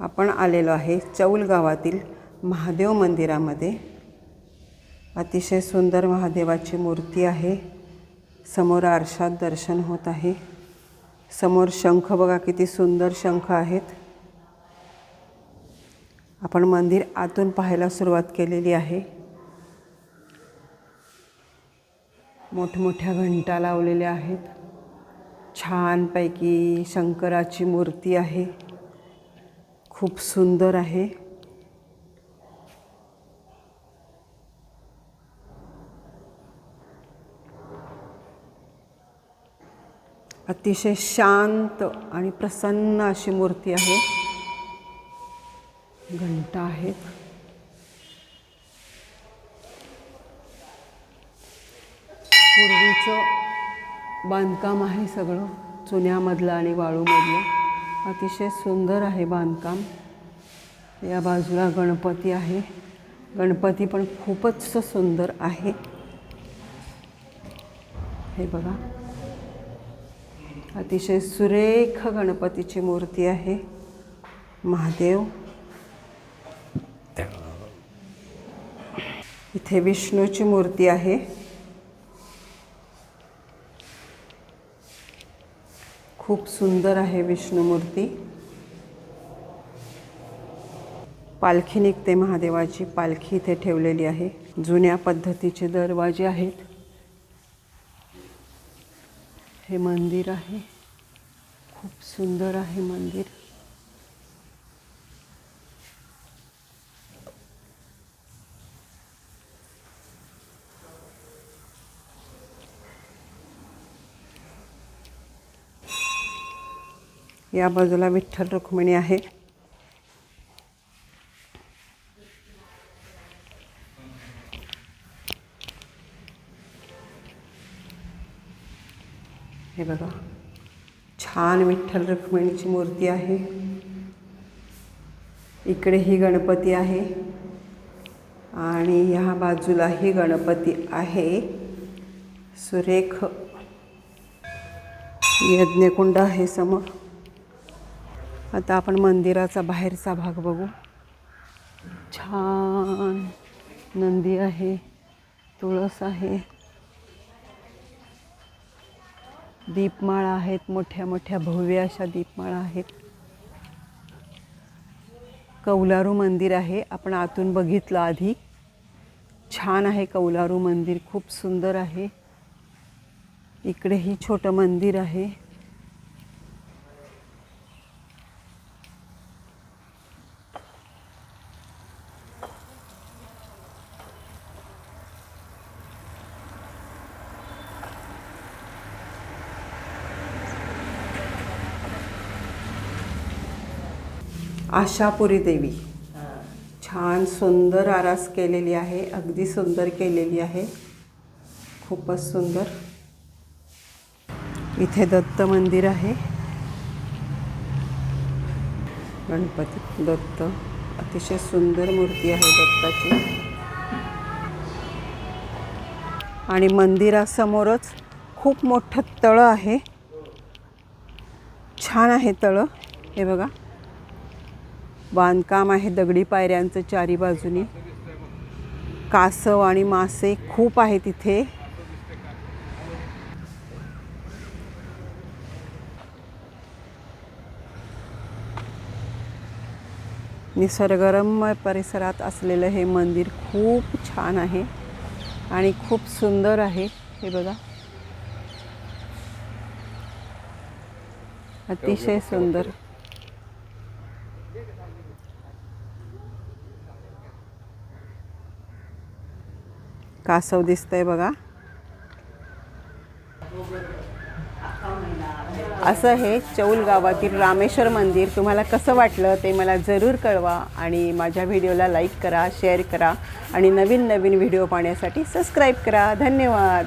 आपण आलेलो आहे चौल गावातील महादेव मंदिरामध्ये. अतिशय सुंदर महादेवाची मूर्ती आहे. समोर आरशात दर्शन होत आहे. समोर शंख बघा किती सुंदर शंख आहेत. आपण मंदिर आतून पाहायला सुरुवात केलेली आहे. मोठमोठ्या घंटा लावलेल्या आहेत. छानपैकी शंकराची मूर्ती आहे. खूप सुंदर आहे. अतिशय शांत आणि प्रसन्न अशी मूर्ती आहे. घंटा आहेत. पूर्वीचं बांधकाम आहे सगळं चुन्यामधलं आणि वाळूमधलं. अतिशय सुंदर आहे बांधकाम. या बाजूला गणपती आहे. गणपती पण खूपच सुंदर आहे. हे बघा. अतिशय सुरेख गणपतीची मूर्ती आहे. महादेव. इथे विष्णूची मूर्ती आहे. खूप सुंदर आहे विष्णुमूर्ती. पालखी निघते महादेवाची पालखी इथे ठेवलेली आहे. जुन्या पद्धतीचे दरवाजे आहेत. हे मंदिर आहे. खूप सुंदर आहे मंदिर. या बाजूला विठ्ठल रुक्मिणी आहे. हे बघा छान विठ्ठल रुक्मिणीची मूर्ती आहे. इकडे ही गणपती आहे आणि ह्या बाजूलाही गणपती आहे. सुरेख यज्ञकुंड आहे समोर. आता आपण मंदिराचा बाहेरचा भाग बघू. छान नंदी आहे तुळस आहे. दीपमाळा आहेत मोठ्या मोठ्या भव्य अशा दीपमाळा आहेत. कौलारू मंदिर आहे आपण आतून बघितलं आधी. छान आहे कौलारू मंदिर खूप सुंदर आहे. इकडेही छोटं मंदिर आहे. आशापुरी देवी. छान सुंदर आरास केलेली आहे अगदी सुंदर केलेली आहे. खूपच सुंदर. इथे दत्त मंदिर आहे. गणपती दत्त. अतिशय सुंदर मूर्ती आहे दत्ताची. आणि मंदिरासमोरच खूप मोठं तळं आहे. छान आहे तळं. हे बघा. बांधकाम आहे दगडी पायऱ्यांचं चारी बाजूनी. कासव आणि मासे खूप आहेत इथे. निसर्गरम्य परिसरात असलेलं हे मंदिर खूप छान आहे आणि खूप सुंदर आहे. हे बघा. अतिशय सुंदर. कासव दिसतंय बघा. असं हे चौल गावातील रामेश्वर मंदिर. तुम्हाला कसं वाटलं ते मला जरूर कळवा आणि माझ्या व्हिडिओला लाईक करा शेअर करा आणि नवीन नवीन व्हिडिओ पाहण्यासाठी सबस्क्राईब करा. धन्यवाद.